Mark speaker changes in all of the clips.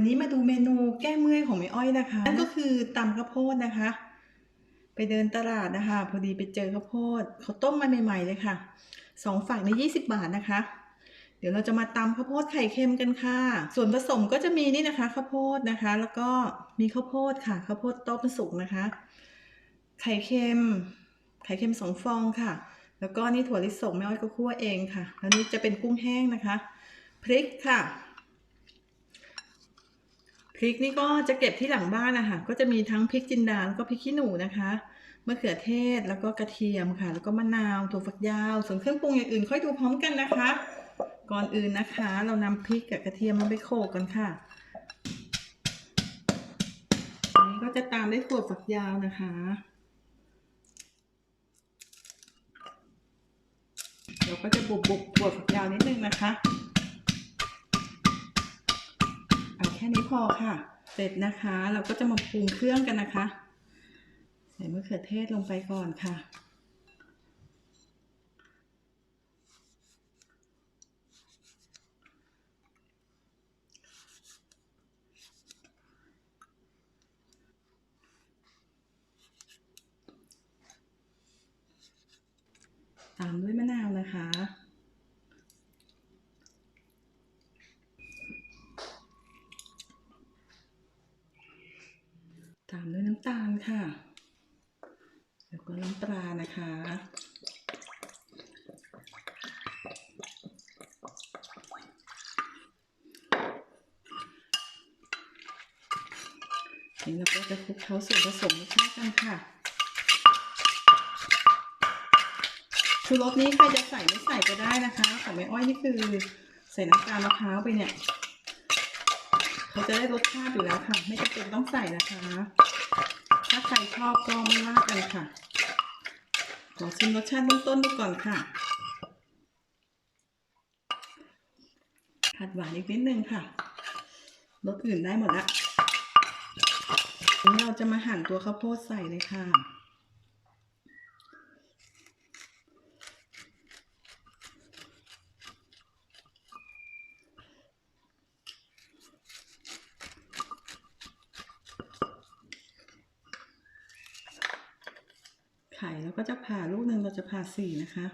Speaker 1: วันนี้มาดูเมนูแก้เมื่อยของแม่อ้อยนะคะนั่นก็คือตำข้าวโพดนะคะ ไปเดินตลาดนะคะ พอดีไปเจอข้าวโพดเขาต้มมาใหม่ ๆ เลยค่ะสองฝักในยี่สิบบาทนะคะ เดี๋ยวเราจะมาตำข้าวโพดไข่เค็มกันค่ะ ส่วนผสมก็จะมีนี่นะคะข้าวโพดนะคะ แล้วก็มีข้าวโพดค่ะข้าวโพดต้มสุกนะคะ ไข่เค็ม ไข่เค็มสองฟองค่ะ แล้วก็นี่ถั่วลิสงแม่อ้อยก็คั่วเองค่ะ แล้วนี่จะเป็นกุ้งแห้งนะคะพริกค่ะ พริกนี่ก็จะเก็บที่หลังบ้านนะคะก็จะมีทั้งพริกจินดาแล้วก็พริกขี้หนูนะคะมะเขือเทศแล้วก็กระเทียมค่ะ แล้วก็มะนาวถั่วฝักยาว ส่วนเครื่องปรุงอย่างอื่นค่อยดูพร้อมกันนะคะ ก่อนอื่นนะคะ เรานำพริกกับกระเทียมมาไปโขลกกันค่ะอันนี้ก็จะตามด้วยถั่วฝักยาวนะคะเราก็จะบุบบุบถั่วฝักยาวนิดนึงนะคะ ค่นี้พอค่ะ เสร็จนะคะ เราก็จะมาปรุงเครื่องกันนะคะ ใส่มะเขือเทศลงไปก่อนค่ะ ตามด้วยมะนาวนะคะ ตามด้วยน้ำตาลค่ะ แล้วก็น้ำปลานะคะ นี่เราก็จะคลุกเคล้าส่วนผสมให้เข้ากันค่ะชูรสนี้ใครจะใส่ไม่ใส่ก็ได้นะคะ ของแม่อ้อยนี่คือใส่น้ำตาลมะพร้าวไปเนี่ย เขาจะได้รสชาติอยู่แล้วค่ะ ไม่จำเป็นต้องใส่นะคะ ถ้าใครชอบก็ไม่ว่ากันค่ะ ขอชิมรสชาติเบื้องต้นดูก่อนค่ะผัดหวานอีกนิดนึงค่ะรสอื่นได้หมดละทีนี้เราจะมาหั่นตัวข้าวโพดใส่เลยค่ะ ไข่แล้วก็จะผ่าลูกหนึ่งเราจะผ่าสี่นะคะ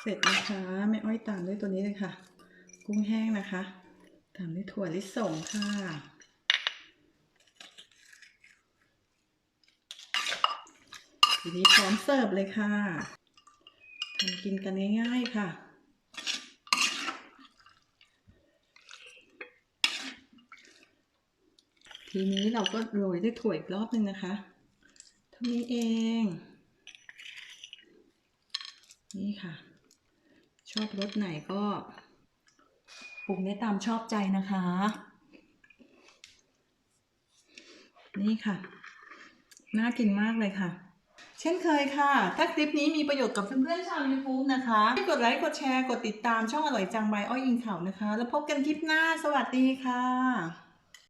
Speaker 1: เสร็จนะคะแม่อ้อยตามด้วยตัวนี้เลยค่ะ กุ้งแห้งนะคะ ตามด้วยถั่วลิสงค่ะ ทีนี้พร้อมเสิร์ฟเลยค่ะทำกินกันง่าย ๆ ค่ะ ทีนี้เราก็โรยด้วยถั่วอีกรอบหนึ่งนะคะเท่านี้เอง นี่ค่ะ ชอบรสไหนก็ปรุงได้ตามชอบใจนะคะ นี่ค่ะ น่ากินมากเลยค่ะ เช่นเคยค่ะ ถ้าคลิปนี้มีประโยชน์กับเพื่อนๆชาวยูทูบนะคะให้กดไลค์ กดแชร์ กดติดตามช่องอร่อยจังใบอ้อยอิงเขานะคะ แล้วพบกันคลิปหน้า สวัสดีค่ะ